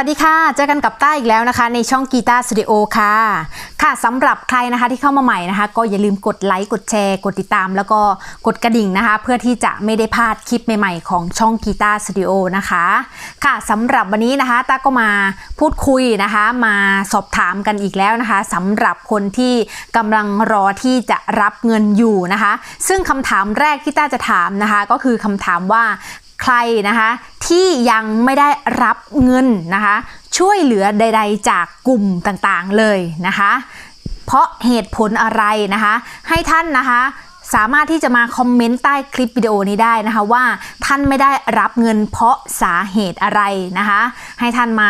วัสดีค่ะ เจอกันกับต้าอีกแล้วนะคะ ในช่องกีตาร์สตูดิโอค่ะ ค่ะสำหรับใครนะคะที่เข้ามาใหม่นะคะ ก็อย่าลืมกดไลค์ กดแชร์ กดติดตาม แล้วก็กดกระดิ่งนะคะ เพื่อที่จะไม่ได้พลาดคลิปใหม่ๆ ของช่องกีตาร์สตูดิโอนะคะ ค่ะสำหรับวันนี้นะคะต้าก็มาพูดคุยนะคะ มาสอบถามกันอีกแล้วนะคะสำหรับคนที่กำลังรอที่จะรับเงินอยู่นะคะ ซึ่งคำถามแรกที่ต้าจะถามนะคะ ก็คือคำถามว่า ใครนะคะที่ยังไม่ได้รับเงินนะคะช่วยเหลือใด ๆ จากกลุ่มต่างๆเลยนะคะ เพราะเหตุผลอะไรนะคะ ให้ท่านนะคะสามารถที่จะมาคอมเมนต์ใต้คลิปวิดีโอนี้ได้นะคะว่าท่านไม่ได้รับเงินเพราะสาเหตุอะไรนะคะ ให้ท่านมา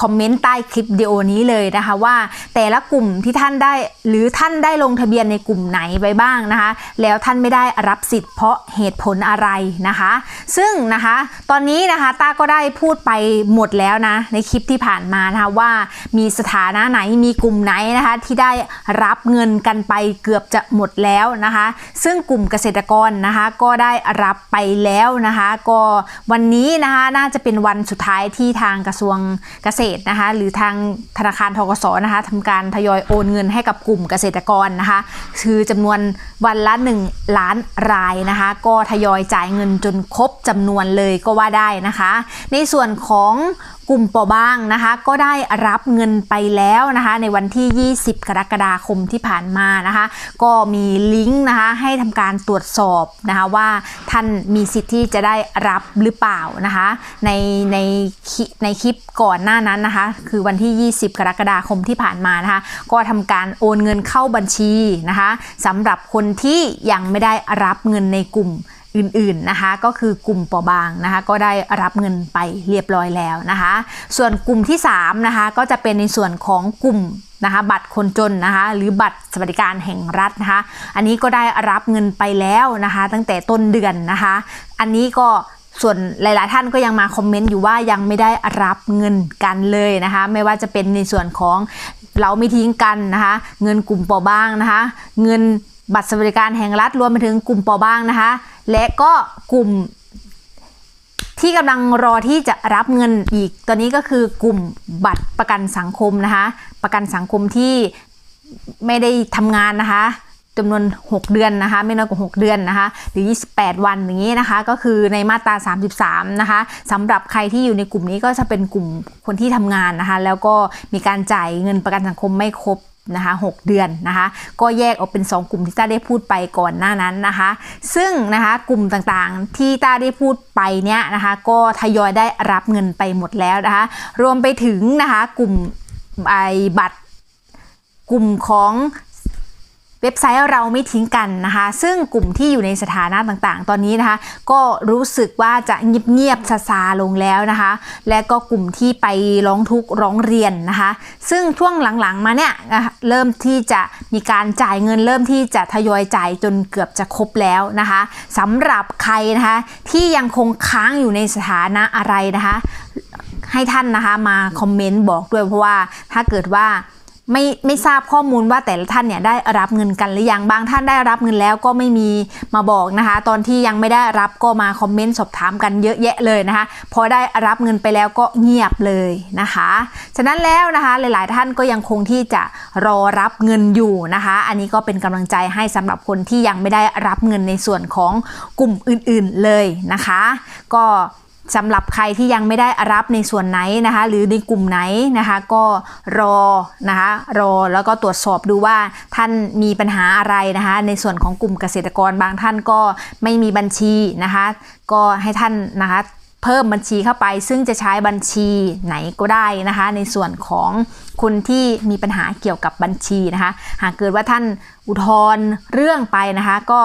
คอมเมนต์ใต้คลิปวิดีโอนี้เลยนะคะว่าแต่ละกลุ่มที่ท่านได้หรือท่านได้ลงทะเบียนในกลุ่มไหนไปบ้างนะคะ แล้วท่านไม่ได้รับสิทธิ์เพราะเหตุผลอะไรนะคะ ซึ่งนะคะตอนนี้นะคะต้าก็ได้พูดไปหมดแล้วนะในคลิปที่ผ่านมานะคะว่ามีสถานะไหนมีกลุ่มไหนนะคะที่ได้รับเงินกันไปเกือบจะหมดแล้วนะคะ ซึ่งกลุ่มเกษตรกรนะคะก็ได้รับไปแล้วนะคะ ก็วันนี้นะคะน่าจะเป็นวันสุดท้ายที่ทางกระทรวงเกษตรนะคะหรือทางธนาคารทกศนะคะทำการทยอยโอนเงินให้กับกลุ่มเกษตรกรนะคะคือจำนวนวันละ 1 ล้านรายนะคะก็ทยอยจ่ายเงินจนครบจำนวนเลยก็ว่าได้นะคะ ในส่วนของกลุ่มเปราะบางนะคะ ก็ได้รับเงินไปแล้วนะคะ ในวันที่ 20 กรกฎาคมที่ผ่านมานะคะ ก็มีลิงก์นะคะให้ทำการตรวจสอบนะคะว่าท่านมีสิทธิ์ที่จะได้รับหรือเปล่านะคะ ในในในคลิปก่อนหน้านั้นนะคะ คือวันที่ 20 กรกฎาคมที่ผ่านมานะคะ ก็ทำการโอนเงินเข้าบัญชีนะคะสำหรับคนที่ยังไม่ได้รับเงินในกลุ่ม อื่นๆนะคะก็คือกลุ่มเปราะบางนะคะก็ได้รับเงินไปเรียบร้อยแล้วนะคะส่วนกลุ่มที่3นะคะก็จะเป็นในส่วนของกลุ่มนะคะบัตรคนจนนะคะหรือบัตรสวัสดิการแห่งรัฐนะคะอันนี้ก็ได้รับเงินไปแล้วนะคะตั้งแต่ต้นเดือนนะคะอันนี้ก็ส่วนหลาย ๆ ท่านก็ยังมาคอมเมนต์อยู่ว่ายังไม่ได้รับเงินกันเลยนะคะไม่ว่าจะเป็นในส่วนของเราไม่ทิ้งกันนะคะเงินกลุ่มเปราะบางนะคะเงิน บัตรสวัสดิการแห่งรัฐรวมไปถึงกลุ่มเปราะบางนะคะ และก็กลุ่มที่กำลังรอที่จะรับเงินอีก ตอนนี้ก็คือกลุ่มบัตรประกันสังคมนะคะ ประกันสังคมที่ไม่ได้ทำงานนะคะจำนวน 6 เดือนนะคะ ไม่น้อยกว่า 6 เดือนนะคะหรือ 28 วันอย่างนี้นะคะ ก็คือในมาตรา 33 นะคะสำหรับใครที่อยู่ในกลุ่มนี้ก็จะเป็นกลุ่มคนที่ทำงานนะคะ แล้วก็มีการจ่ายเงินประกันสังคมไม่ครบ นะคะ6เดือนนะคะก็แยกออกเป็น 2 กลุ่มที่ต้าได้พูดไปก่อนหน้านั้นนะคะซึ่งนะคะกลุ่มต่างๆที่ต้าได้พูดไปเนี้ยนะคะก็ทยอยได้รับเงินไปหมดแล้วนะคะรวมไปถึงนะคะกลุ่มไอบัตรกลุ่มของ เว็บไซต์เราไม่ทิ้งกันนะคะ ซึ่งกลุ่มที่อยู่ในสถานะต่างๆ ตอนนี้นะคะ ก็รู้สึกว่าจะเงียบๆซาซาลงแล้วนะคะ และก็กลุ่มที่ไปร้องทุกข์ร้องเรียนนะคะ ซึ่งช่วงหลังๆมาเนี่ยนะคะเริ่มที่จะมีการจ่ายเงินเริ่มที่จะทยอยจ่ายจนเกือบจะครบแล้วนะคะสำหรับใครนะคะที่ยังคงค้างอยู่ในสถานะอะไรนะคะ ให้ท่านนะคะมาคอมเมนต์บอกด้วยเพราะว่าถ้าเกิดว่า ไม่ไม่ทราบข้อมูลว่าแต่ละท่านเนี่ยได้รับเงินกันหรือยังบางท่านได้รับเงินแล้วก็ไม่มีมาบอกนะคะ ตอนที่ยังไม่ได้รับก็มาคอมเมนต์สอบถามกันเยอะแยะเลยนะคะ พอได้รับเงินไปแล้วก็เงียบเลยนะคะ ฉะนั้นแล้วนะคะหลาย ๆ ท่านก็ยังคงที่จะรอรับเงินอยู่นะคะ อันนี้ก็เป็นกำลังใจให้สำหรับคนที่ยังไม่ได้รับเงินในส่วนของกลุ่มอื่น ๆเลยนะคะ ก็ สำหรับใครที่ยังไม่ได้รับในส่วนไหนนะคะ หรือในกลุ่มไหนนะคะ ก็รอนะคะรอแล้วก็ตรวจสอบดูว่าท่านมีปัญหาอะไรนะคะ ในส่วนของกลุ่มเกษตรกรบางท่านก็ไม่มีบัญชีนะคะ ก็ให้ท่านนะคะเพิ่มบัญชีเข้าไป ซึ่งจะใช้บัญชีไหนก็ได้นะคะ ในส่วนของคนที่มีปัญหาเกี่ยวกับบัญชีนะคะ หากเกิดว่าท่านอุทธรณ์เรื่องไปนะคะ ก็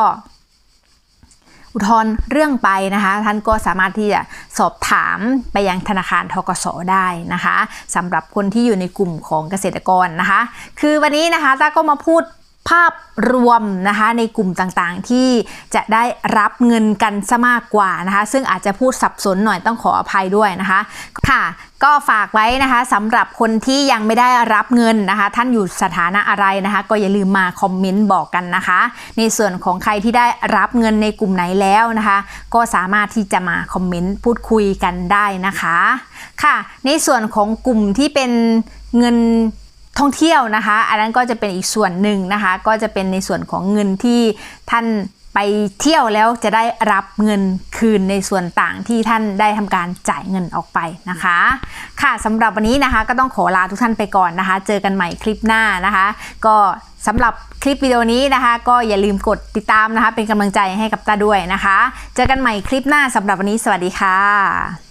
อุทธรณ์เรื่องไปนะคะ ท่านก็สามารถที่จะสอบถามไปยังธนาคารทกสได้นะคะสำหรับคนที่อยู่ในกลุ่มของเกษตรกรนะคะ คือวันนี้นะคะต้าก็มาพูด ภาพรวมนะคะในกลุ่มต่างๆ ที่จะได้รับเงินกันซะมากกว่านะคะซึ่งอาจจะพูดสับสนหน่อยต้องขออภัยด้วยนะคะค่ะ ก็ฝากไว้นะคะสำหรับคนที่ยังไม่ได้รับเงินนะคะ ท่านอยู่สถานะอะไรนะคะ ก็อย่าลืมมาคอมเมนต์บอกกันนะคะ ในส่วนของใครที่ได้รับเงินในกลุ่มไหนแล้วนะคะ ก็สามารถที่จะมาคอมเมนต์พูดคุยกันได้นะคะ ค่ะ ในส่วนของกลุ่มที่เป็นเงิน ท่องเที่ยวนะคะ อันนั้นก็จะเป็นอีกส่วนหนึ่งนะคะ ก็จะเป็นในส่วนของเงินที่ท่านไปเที่ยวแล้วจะได้รับเงินคืนในส่วนต่างที่ท่านได้ทำการจ่ายเงินออกไปนะคะ ค่ะสำหรับวันนี้นะคะก็ต้องขอลาทุกท่านไปก่อนนะคะ เจอกันใหม่คลิปหน้านะคะ ก็สำหรับคลิปวิดีโอนี้นะคะ ก็อย่าลืมกดติดตามนะคะ เป็นกำลังใจให้กับตาด้วยนะคะ เจอกันใหม่คลิปหน้าสำหรับวันนี้สวัสดีค่ะ